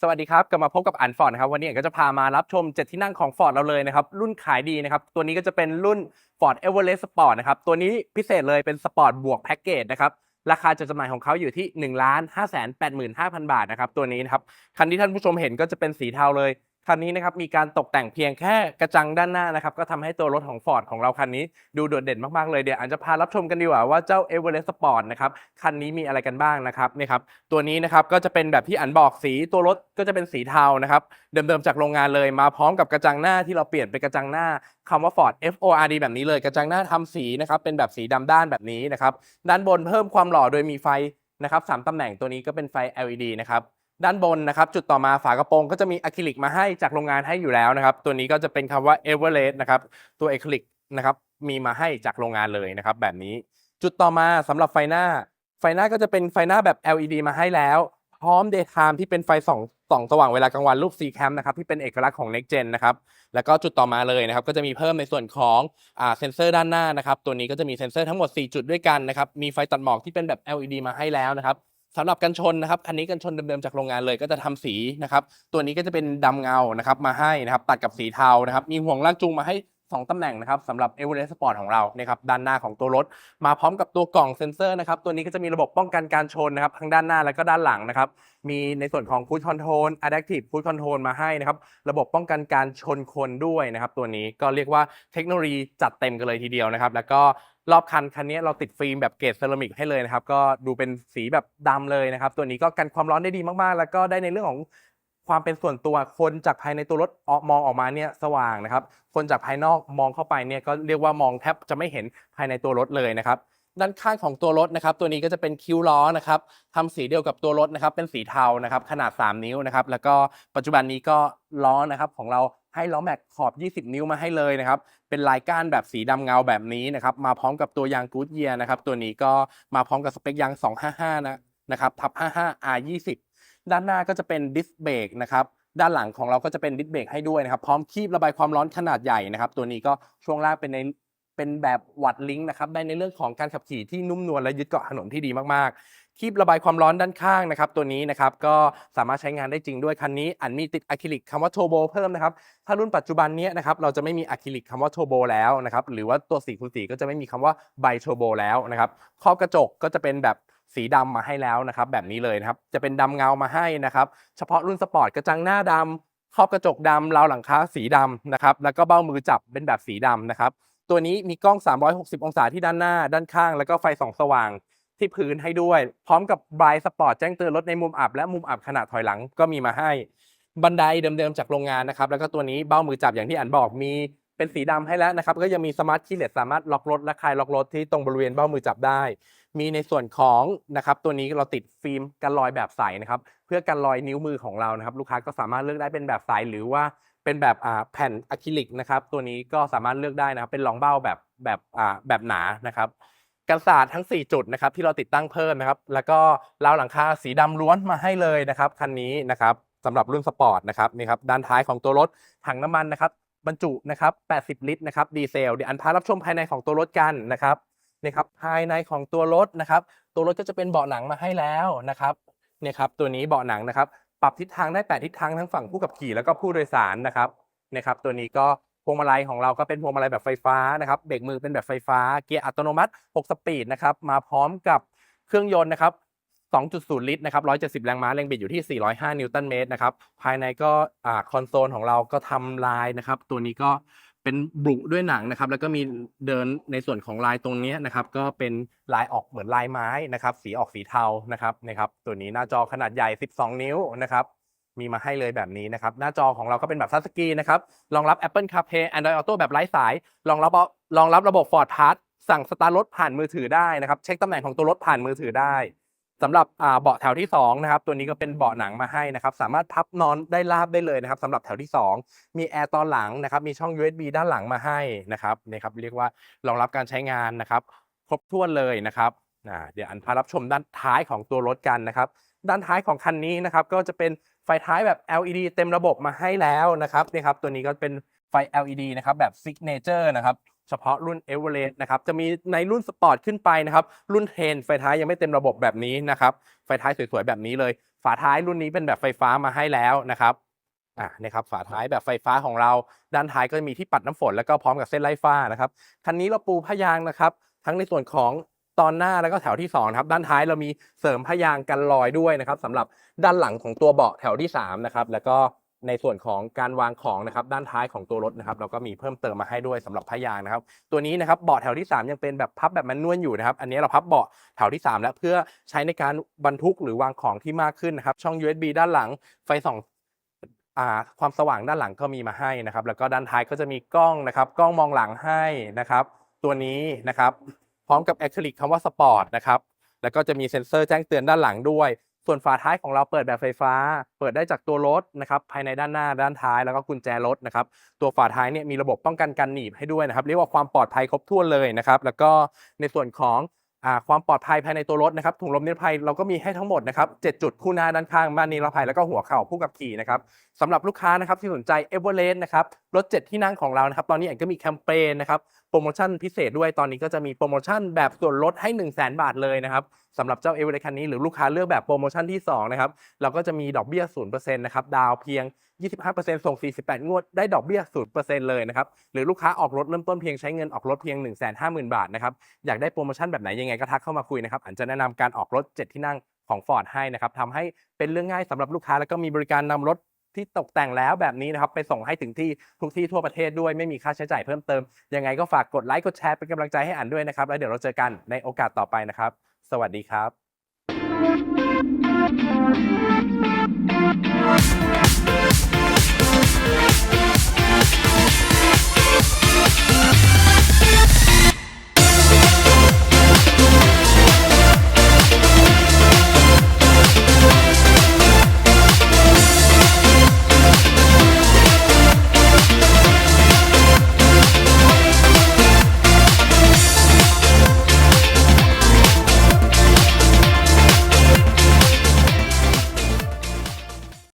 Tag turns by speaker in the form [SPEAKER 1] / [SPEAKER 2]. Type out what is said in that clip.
[SPEAKER 1] สวัสดีครับกลับมาพบกับอันฟอร์ดนะครับวันนี้อันก็จะพามารับชมเจ็ดที่นั่งของฟอร์ดเราเลยนะครับ รุ่นขายดีนะครับ ตัวนี้ก็จะเป็นรุ่น Ford Everest Sport นะครับ ตัวนี้พิเศษเลยเป็นสปอร์ตบวกแพ็กเกจนะครับ ราคาจัดจำหน่ายของเขาอยู่ที่1นึ่งล้านห้าแสนแปดหมื่นห้าพันบาทนะครับ ตัวนี้นะครับ คันที่ท่านผู้ชมเห็นก็จะเป็นสีเทาเลย คันนี้นะครับมีการตกแต่งเพียงแค่กระจังด้านหน้านะครับก็ทำให้ตัวรถของ Ford ของเราคันนี้ดูโดดเด่นมากๆเลยเดี๋ยวอันจะพารับชมกันดีกว่าว่าเจ้า Everest Sport นะครับคันนี้มีอะไรกันบ้างนะครับนี่ครับตัวนี้นะครับก็จะเป็นแบบที่อันบอกสีตัวรถก็จะเป็นสีเทานะครับเดิมๆจากโรงงานเลยมาพร้อมกับกระจังหน้าที่เราเปลี่ยนเป็นกระจังหน้าคำว่า Ford F O R D แบบนี้เลยกระจังหน้าทำสีนะครับเป็นแบบสีดำด้านแบบนี้นะครับด้านบนเพิ่มความหล่อโดยมีไฟนะครับสามตำแหน่งตัวนี้ก็เป็นไฟ LED นะครับ ด้านบนนะครับ จุดต่อมาฝากระโปรงก็จะมีอะคริลิกมาให้จากโรงงานให้อยู่แล้วนะครับ ตัวนี้ก็จะเป็นคำว่า Everest นะครับ ตัวอะคริลิกนะครับมีมาให้จากโรงงานเลยนะครับ แบบนี้จุดต่อมาสำหรับไฟหน้า ไฟหน้าก็จะเป็นไฟหน้าแบบ LED มาให้แล้ว พร้อม daytime ที่เป็นไฟส่องส่องสว่างเวลากลางวันรูป C cam นะครับที่เป็นเอกลักษณ์ของ next gen นะครับแล้วก็จุดต่อมาเลยนะครับก็จะมีเพิ่มในส่วนของอ่าเซนเซอร์ด้านหน้านะครับตัวนี้ก็จะมีเซนเซอร์ทั้งหมด 4 จุดด้วยกันนะครับมีไฟตัดหมอกที่เป็นแบบ LED มาให้แล้วนะครับ สำหรับกันชนนะครับ อันนี้กันชนเดิมๆจากโรงงานเลยก็จะทำสีนะครับ ตัวนี้ก็จะเป็นดำเงานะครับ มาให้นะครับ ตัดกับสีเทานะครับ มีห่วงลากจูงมาให้ 2 ตำแหน่งนะครับสำหรับ Everest Sport ของเรานะครับด้านหน้าของตัวรถ มาพร้อมกับตัวกล่องเซ็นเซอร์นะครับตัวนี้ก็จะมีระบบป้องกันการชนนะครับทั้งด้านหน้าและก็ด้านหลังนะครับมีในส่วนของ Cruise Control Adaptive Cruise Control มาให้นะครับระบบป้องกันการชนคนด้วยนะครับตัวนี้ก็เรียกว่าเทคโนโลยีจัดเต็มกันเลยทีเดียวนะครับแล้วก็รอบคันคันนี้เราติดฟิล์มแบบเกรดเซรามิกให้เลยนะครับก็ดูเป็นสีแบบดำเลยนะครับตัวนี้ก็กันความร้อนได้ดีมากๆ แล้วก็ได้ในเรื่องของ ความเป็นส่วนตัวคนจากภายในตัวรถมองออกมาเนี่ยสว่างนะครับ คนจากภายนอกมองเข้าไปเนี่ยก็เรียกว่ามองแทบจะไม่เห็นภายในตัวรถเลยนะครับ ด้านข้างของตัวรถนะครับ ตัวนี้ก็จะเป็นคิ้วล้อนะครับทำสีเดียวกับตัวรถนะครับ เป็นสีเทานะครับ ขนาด 3 นิ้วนะครับ แล้วก็ปัจจุบันนี้ก็ล้อนะครับของเราให้ล้อแม็กขอบ 20 นิ้วมาให้เลยนะครับ เป็นลายก้านแบบสีดำเงาแบบนี้นะครับ มาพร้อมกับตัวยางกูดเยียนะครับ ตัวนี้ก็มาพร้อมกับสเปคยาง 255 นะนะครับทับ 55 R20 ด้านหน้าก็จะเป็นดิสเบรกนะครับด้านหลังของเราก็จะเป็นดิสเบรกให้ด้วยนะครับ พร้อมคีบระบายความร้อนขนาดใหญ่นะครับ ตัวนี้ก็ช่วงล่างเป็นในเป็นแบบวัดลิงก์นะครับได้ในเรื่องของการขับขี่ที่นุ่มนวลและยึดเกาะถนนที่ดีมากๆ คีบระบายความร้อนด้านข้างนะครับ ตัวนี้นะครับก็สามารถใช้งานได้จริงด้วยคันนี้อันมีติดอะคริลิกคำว่าโทโบเพิ่มนะครับ ถ้ารุ่นปัจจุบันนี้นะครับเราจะไม่มีอะคริลิกคำว่าโทโบแล้วนะครับหรือว่าตัว4คูณ4ก็จะไม่มีคำว่าไบโทโบแล้วนะครับครอบกระจกก็จะเป็นแบบ สีดำมาให้แล้วนะครับแบบนี้เลยนะครับจะเป็นดำเงามาให้นะครับเฉพาะรุ่นสปอร์ตกระจังหน้าดำครอบกระจกดำราวหลังคาสีดำนะครับแล้วก็เบ้ามือจับเป็นแบบสีดำนะครับตัวนี้มีกล้อง 360 องศาที่ด้านหน้า ด้านข้าง แล้วก็ไฟส่องสว่างที่พื้นให้ด้วย พร้อมกับบายสปอร์ตแจ้งเตือนรถในมุมอับ และมุมอับขนาดถอยหลังก็มีมาให้ บันไดเดิมๆจากโรงงานนะครับ แล้วก็ตัวนี้เบ้ามือจับอย่างที่อันบอกมี เป็นสีดำให้แล้วนะครับ ก็ยังมีสมาร์ทคีย์เลสสามารถล็อกรถและคลายล็อกรถที่ตรงบริเวณเบ้ามือจับได้ มีในส่วนของนะครับตัวนี้เราติดฟิล์มกันรอยแบบใสนะครับ เพื่อกันรอยนิ้วมือของเรานะครับ ลูกค้าก็สามารถเลือกได้เป็นแบบใสหรือว่าเป็นแบบอ่าแผ่นอะคริลิกนะครับ ตัวนี้ก็สามารถเลือกได้นะครับ เป็นรองเบ้าแบบแบบอ่าแบบหนานะครับกันศาสตร์ทั้ง 4 จุดนะครับที่เราติดตั้งเพิ่มนะครับ แล้วก็ราวหลังคาสีดำล้วนมาให้เลยนะครับคันนี้นะครับสำหรับรุ่นสปอร์ตนะครับนี่ครับด้านท้ายของตัวรถถังน้ำมันนะครับ บรรจุนะครับ 80 ลิตรนะครับดีเซลเดี๋ยวอันพารับชมภายในของตัวรถกันนะครับนี่ครับภายในของตัวรถนะครับ ตัวรถก็จะเป็นเบาะหนังมาให้แล้วนะครับเนี่ยครับตัวนี้เบาะหนังนะครับ ปรับทิศทางได้ 8 ทิศทางทั้งฝั่งผู้ขับขี่แล้วก็ผู้โดยสารนะครับนะครับตัวนี้ก็พวงมาลัยของเราก็เป็นพวงมาลัยแบบไฟฟ้านะครับเบรกมือเป็นแบบไฟฟ้าเกียร์อัตโนมัติ 6 สปีดนะครับมาพร้อมกับเครื่องยนต์นะครับ 2.0 ลิตรนะครับ 170 แรงม้า แรงบิดอยู่ที่ 405 นิวตันเมตรนะครับ ภายในก็อ่าคอนโซลของเราก็ทำลายนะครับ ตัวนี้ก็เป็นบลุด้วยหนังนะครับ แล้วก็มีเดินในส่วนของลายตรงนี้นะครับ ก็เป็นลายออกเหมือนลายไม้นะครับ สีออกสีเทานะครับนะครับ ตัวนี้หน้าจอขนาดใหญ่ 12 นิ้วนะครับ มีมาให้เลยแบบนี้นะครับ หน้าจอของเราก็เป็นแบบทัชสกรีนนะครับ รองรับ Apple CarPlay Android Auto แบบไร้สาย รองรับรองรับระบบ Ford Pass สั่งสตาร์ทรถผ่านมือถือได้นะครับ เช็คตำแหน่งของตัวรถผ่านมือถือได้ สำหรับเบาะแถวที่2นะครับตัวนี้ก็เป็นเบาะหนังมาให้นะครับสามารถพับนอนได้ราบได้เลยนะครับสำหรับแถวที่ 2 มีแอร์ตอนหลังนะครับมีช่อง USB ด้านหลังมาให้นะครับนี่ครับเรียกว่ารองรับการใช้งานนะครับ ครบถ้วนเลยนะครับเดี๋ยวอันพารับชมด้านท้ายของตัวรถกันนะครับ ด้านท้ายของคันนี้นะครับก็จะเป็นไฟท้ายแบบ LED เต็มระบบมาให้แล้วนะครับนี่ครับตัวนี้ก็เป็นไฟ LED นะครับแบบ Signature นะครับ เฉพาะรุ่น e v e r e s t นะครับจะมีในรุ่นสปอร์ตขึ้นไปนะครับ รุ่นเทนไฟท้ายยังไม่เต็มระบบแบบนี้นะครับ ไฟท้ายสวยๆแบบนี้เลย ฝาท้ายรุ่นนี้เป็นแบบไฟฟ้ามาให้แล้วนะครับอะนี่ครับฝาท้ายแบบไฟฟ้าของเราด้านท้ายก็มีที่ปัดน้ำฝนแล้วก็พร้อมกับเส้นไล่ฟ้านะครับคันนี้เราปูผ้ายางนะครับ ทั้งในส่วนของตอนหน้าแล้วก็แถวที่2นะครับด้านท้ายเรามีเสริมผ้ายางกันรอยด้วยนะครับสำหรับด้านหลังของตัวเบาะแถวที่3นะครับแล้วก็ ในส่วนของการวางของนะครับด้านท้ายของตัวรถนะครับเราก็มีเพิ่มเติมมาให้ด้วยสำหรับผ้ายางนะครับ ตัวนี้นะครับเบาะแถวที่ 3 ยังเป็นแบบพับแบบแมนนวลอยู่นะครับ อันนี้เราพับเบาะแถวที่ 3 แล้วเพื่อใช้ในการบรรทุกหรือวางของที่มากขึ้นนะครับ ช่อง USB ด้านหลังไฟส่องความสว่างด้านหลังก็มีมาให้นะครับ แล้วก็ด้านท้ายก็จะมีกล้องนะครับกล้องมองหลังให้นะครับ ตัวนี้นะครับพร้อมกับแอคริลิกคำว่าสปอร์ตนะครับแล้วก็จะมีเซ็นเซอร์แจ้งเตือนด้านหลังด้วย ส่วนฝาท้ายของเราเปิดแบบไฟฟ้า เปิดได้จากตัวรถนะครับภายในด้านหน้าด้านท้ายแล้วก็กุญแจรถนะครับตัวฝาท้ายเนี่ยมีระบบป้องกันการหนีบให้ด้วยนะครับเรียกว่าความปลอดภัยครบถ้วนเลยนะครับแล้วก็ในส่วนของความปลอดภัยภายในตัวรถนะครับถุงลมนิรภัยเราก็มีให้ทั้งหมดนะครับ7จุดคู่หน้าด้านข้างม่านนิรภัยแล้วก็หัวเข่าผู้ขับขี่นะครับสำหรับลูกค้านะครับที่สนใจเอเวอเรสต์นะครับ รถ 7 ที่นั่งของเรานะครับ ตอนนี้เองก็มีแคมเปญนะครับ โปรโมชั่นพิเศษด้วย ตอนนี้ก็จะมีโปรโมชั่นแบบส่วนลดให้ 1 0 0 0 0แบาทเลยนะครับสำหรับเจ้าเอเวอเรสต์คันนี้หรือลูกค้าเลือกแบบโปรโมชั่นที่สองนะครับ เราก็จะมีดอกเบี้ย0%นะครับ ดาวเพียง 25%ส่ง 48 งวด ได้ดอกเบี้ย 0%เลยนะครับ หรือลูกค้าออกรถเริ่มต้นเพียงใช้เงินออกรถเพียง 150,000 บาทนะครับ อยากได้โปรโมชั่นแบบไหนยังไงก็ทักเข้ามาคุยนะครับอันจะแนะนำการออกรถ 7 ที่นั่งของ Ford ให้นะครับทำให้เป็นเรื่องง่ายสำหรับลูกค้าแล้วก็มีบริการนำรถ ที่ตกแต่งแล้วแบบนี้นะครับไปส่งให้ถึงที่ทุกที่ทั่วประเทศด้วยไม่มีค่าใช้จ่ายเพิ่มเติม ยังไงก็ฝากกดไลค์กดแชร์เป็นกำลังใจให้อ่านด้วยนะครับ แล้วเดี๋ยวเราเจอกันในโอกาสต่อไปนะครับ สวัสดีครับ Thank.